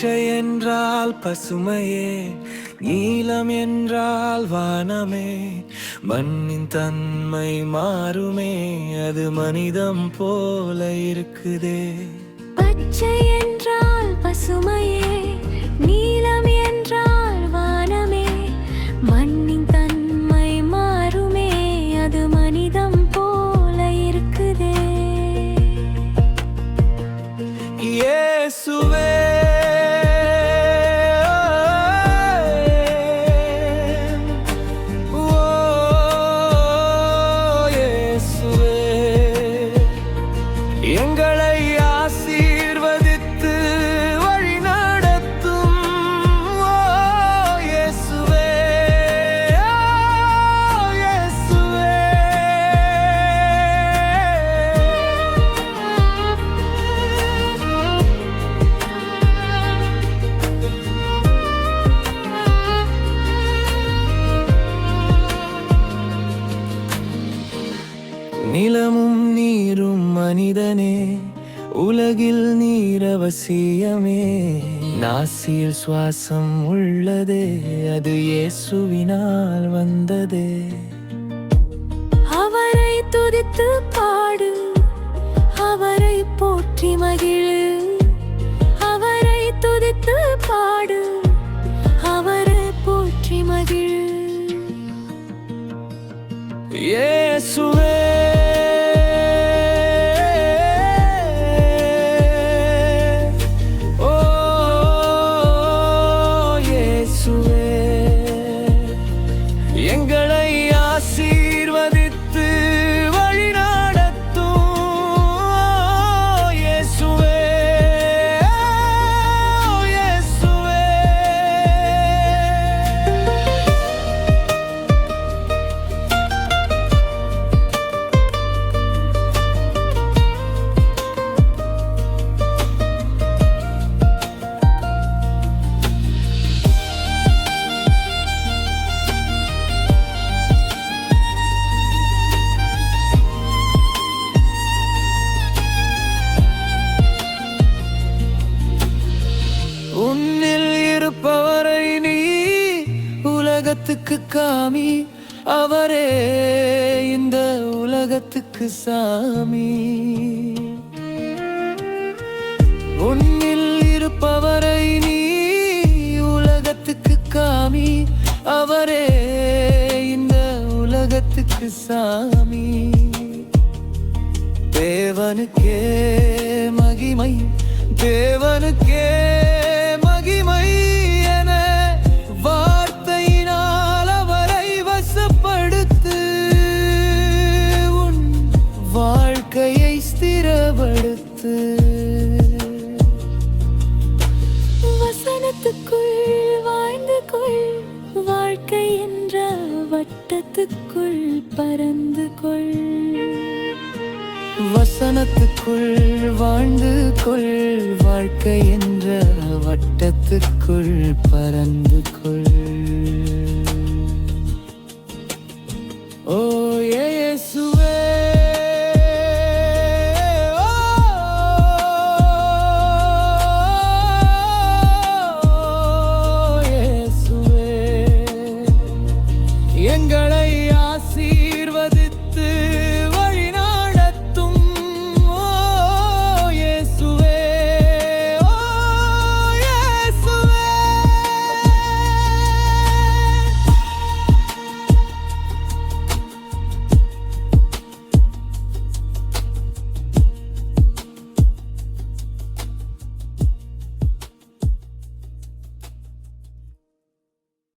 பச்சை என்றால் பசுமையே நீலம் என்றால் வானமே. மண்ணின் தன்மை மாறுமே அது மனிதம் போல இருக்குதே. பச்சை என்றால் பசுமையே நீலம் என்றால் வானமே. மண்ணின் தன்மை மாறுமே அது மனிதம் போல இருக்குதே. இயேசுவே உலகில் நீர் அவசியமே நாசியில் சுவாசம் உள்ளதே அது இயேசுவினால் வந்ததே. அவரை துதித்து பாடு அவரை போற்றி மகிழு. உலகத்துக்கு காமி அவரே இந்த உலகத்துக்கு சாமி. உன்னில் இருப்பவரை நீ உலகத்துக்கு காமி அவரே இந்த உலகத்துக்கு சாமி. தேவனுக்கே மகிமை தேவனுக்கே மகிமை. வட்டத்துக்குள் வாழ்ந்து கொள். வாழ்க்கை என்ற வட்டத்துக்குள் பறந்து கொள். வசனத்துக்குள் வாழ்ந்து கொள். வாழ்க்கை என்ற வட்டத்துக்குள் பறந்து கொள்.